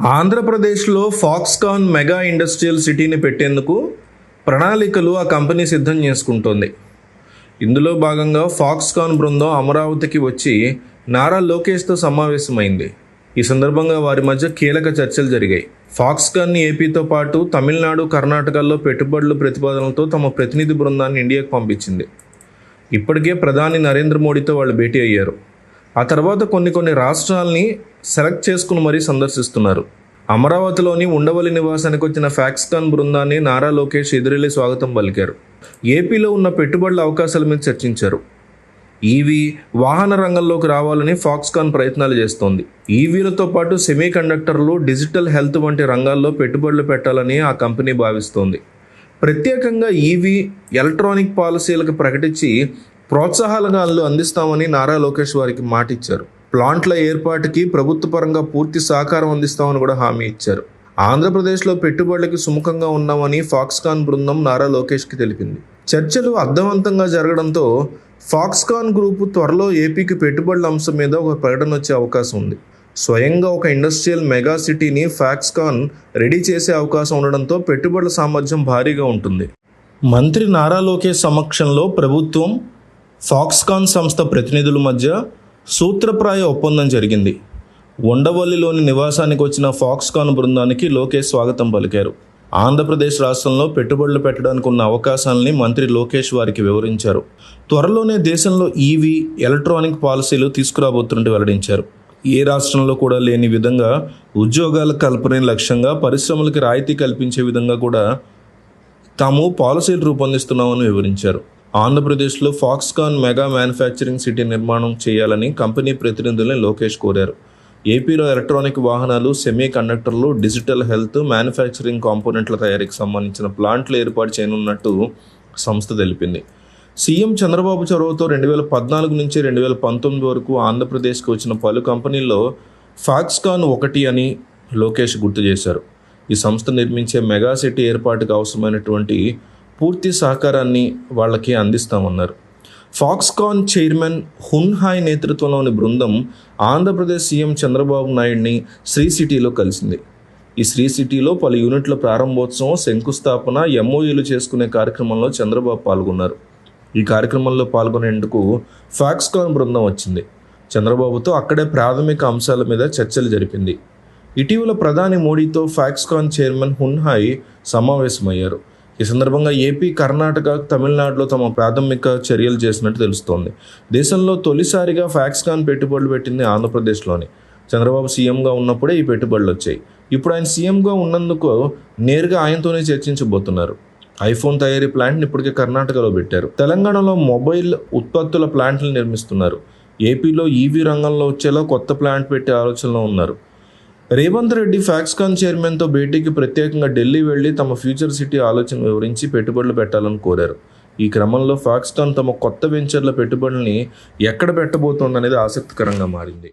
ఆంధ్రప్రదేశ్లో Foxconn mega industrial సిటీని పెట్టేందుకు ప్రణాళికలు ఆ కంపెనీ సిద్ధం చేసుకుంటోంది. ఇందులో భాగంగా ఫాక్స్కాన్ బృందం అమరావతికి వచ్చి నారా లోకేష్తో సమావేశమైంది. ఈ సందర్భంగా వారి మధ్య కీలక చర్చలు జరిగాయి. ఫాక్స్కాన్ని ఏపీతో పాటు తమిళనాడు కర్ణాటకల్లో పెట్టుబడుల ప్రతిపాదనలతో తమ ప్రతినిధి బృందాన్ని ఇండియాకు పంపించింది. ఇప్పటికే ప్రధాని నరేంద్ర మోడీతో వాళ్ళు భేటీ అయ్యారు. ఆ తర్వాత కొన్ని కొన్ని రాష్ట్రాల్ని సెలెక్ట్ చేసుకుని మరీ సందర్శిస్తున్నారు. అమరావతిలోని ఉండవల్లి నివాసానికి వచ్చిన ఫ్యాక్స్కాన్ బృందాన్ని నారా లోకేష్ ఎదురెళ్ళి స్వాగతం పలికారు. ఏపీలో ఉన్న పెట్టుబడుల అవకాశాల మీద చర్చించారు. ఈవీ వాహన రంగంలోకి రావాలని ఫాక్స్కాన్ ప్రయత్నాలు చేస్తోంది. ఈవీలతో పాటు సెమీ కండక్టర్లు డిజిటల్ హెల్త్ వంటి రంగాల్లో పెట్టుబడులు పెట్టాలని ఆ కంపెనీ భావిస్తోంది. ప్రత్యేకంగా ఈవీ ఎలక్ట్రానిక్ పాలసీలకు ప్రకటించి ప్రోత్సాహాలను అందిస్తామని నారా లోకేష్ వారికి మాట ఇచ్చారు ప్లాంట్ల ఏర్పాటుకి ప్రభుత్వ పరంగా పూర్తి సహకారం అందిస్తామని కూడా హామీ ఇచ్చారు. ఆంధ్రప్రదేశ్లో పెట్టుబడులకి సుముఖంగా ఉన్నామని ఫాక్స్కాన్ బృందం నారా లోకేష్కి తెలిపింది. చర్చలు అర్థవంతంగా జరగడంతో ఫాక్స్కాన్ గ్రూపు త్వరలో ఏపీకి పెట్టుబడుల అంశం మీద ఒక ప్రకటన వచ్చే అవకాశం ఉంది. స్వయంగా ఒక ఇండస్ట్రియల్ మెగా సిటీని ఫాక్స్కాన్ రెడీ చేసే అవకాశం ఉండడంతో పెట్టుబడుల సామర్థ్యం భారీగా ఉంటుంది. మంత్రి నారా లోకేష్ సమక్షంలో ప్రభుత్వం ఫాక్స్కాన్ సంస్థ ప్రతినిధుల మధ్య సూత్రప్రాయ ఒప్పందం జరిగింది. ఉండవల్లిలోని నివాసానికి వచ్చిన ఫాక్స్కాన్ బృందానికి లోకేష్ స్వాగతం పలికారు. ఆంధ్రప్రదేశ్ రాష్ట్రంలో పెట్టుబడులు పెట్టడానికి ఉన్న అవకాశాలని మంత్రి లోకేష్ వారికి వివరించారు. త్వరలోనే దేశంలో ఈవీ ఎలక్ట్రానిక్ పాలసీలు తీసుకురాబోతున్నట్టు వెల్లడించారు. ఏ రాష్ట్రంలో కూడా లేని విధంగా ఉద్యోగాల కల్పనే లక్ష్యంగా పరిశ్రమలకి రాయితీ కల్పించే విధంగా కూడా తాము పాలసీలు రూపొందిస్తున్నామని వివరించారు. ఆంధ్రప్రదేశ్లో ఫాక్స్కాన్ మెగా మ్యానుఫ్యాక్చరింగ్ సిటీ నిర్మాణం చేయాలని కంపెనీ ప్రతినిధుల్ని లోకేష్ కోరారు. ఏపీలో ఎలక్ట్రానిక్ వాహనాలు సెమీ కండక్టర్లు డిజిటల్ హెల్త్ మ్యానుఫ్యాక్చరింగ్ కాంపోనెంట్ల తయారీకి సంబంధించిన ప్లాంట్లు ఏర్పాటు చేయనున్నట్టు సంస్థ తెలిపింది. సీఎం చంద్రబాబు చొరవతో రెండు వేల పద్నాలుగు నుంచి రెండు వేల పంతొమ్మిది వరకు ఆంధ్రప్రదేశ్కి వచ్చిన పలు కంపెనీల్లో ఫాక్స్కాన్ ఒకటి అని లోకేష్ గుర్తు చేశారు. ఈ సంస్థ నిర్మించే మెగా సిటీ ఏర్పాటుకు అవసరమైనటువంటి పూర్తి సహకారాన్ని వాళ్ళకి అందిస్తామన్నారు. ఫాక్స్కాన్ చైర్మన్ హున్హాయ్ నేతృత్వంలోని బృందం ఆంధ్రప్రదేశ్ సీఎం చంద్రబాబు నాయుడిని శ్రీ సిటీలో కలిసింది. ఈ శ్రీ సిటీలో పలు యూనిట్ల ప్రారంభోత్సవం శంకుస్థాపన ఎంఓయూలు చేసుకునే కార్యక్రమంలో చంద్రబాబు పాల్గొన్నారు. ఈ కార్యక్రమంలో పాల్గొనేందుకు ఫాక్స్కాన్ బృందం వచ్చింది. చంద్రబాబుతో అక్కడే ప్రాథమిక అంశాల మీద చర్చలు జరిపింది. ఇటీవల ప్రధాని మోడీతో ఫాక్స్కాన్ చైర్మన్ హున్హాయ్ సమావేశమయ్యారు. ఈ సందర్భంగా ఏపీ కర్ణాటక తమిళనాడులో తమ ప్రాథమిక చర్యలు చేసినట్టు తెలుస్తోంది. దేశంలో తొలిసారిగా ఫ్యాక్స్కాన్ పెట్టుబడులు పెట్టింది ఆంధ్రప్రదేశ్లోని. చంద్రబాబు సీఎంగా ఉన్నప్పుడే ఈ పెట్టుబడులు వచ్చాయి. ఇప్పుడు ఆయన సీఎంగా ఉన్నందుకు నేరుగా ఆయనతోనే చర్చించబోతున్నారు. ఐఫోన్ తయారీ ప్లాంట్ని ఇప్పటికే కర్ణాటకలో పెట్టారు. తెలంగాణలో మొబైల్ ఉత్పత్తుల ప్లాంట్లు నిర్మిస్తున్నారు. ఏపీలో ఈవీ రంగంలో వచ్చేలా కొత్త ప్లాంట్ పెట్టే ఆలోచనలో ఉన్నారు. రేవంత్ రెడ్డి ఫాక్స్కాన్ చైర్మన్తో భేటీకి ప్రత్యేకంగా ఢిల్లీ వెళ్ళి తమ ఫ్యూచర్ సిటీ ఆలోచన వివరించి పెట్టుబడులు పెట్టాలని కోరారు. ఈ క్రమంలో ఫాక్స్కాన్ తమ కొత్త వెంచర్ల పెట్టుబడుల్ని ఎక్కడ పెట్టబోతోందనేది ఆసక్తికరంగా మారింది.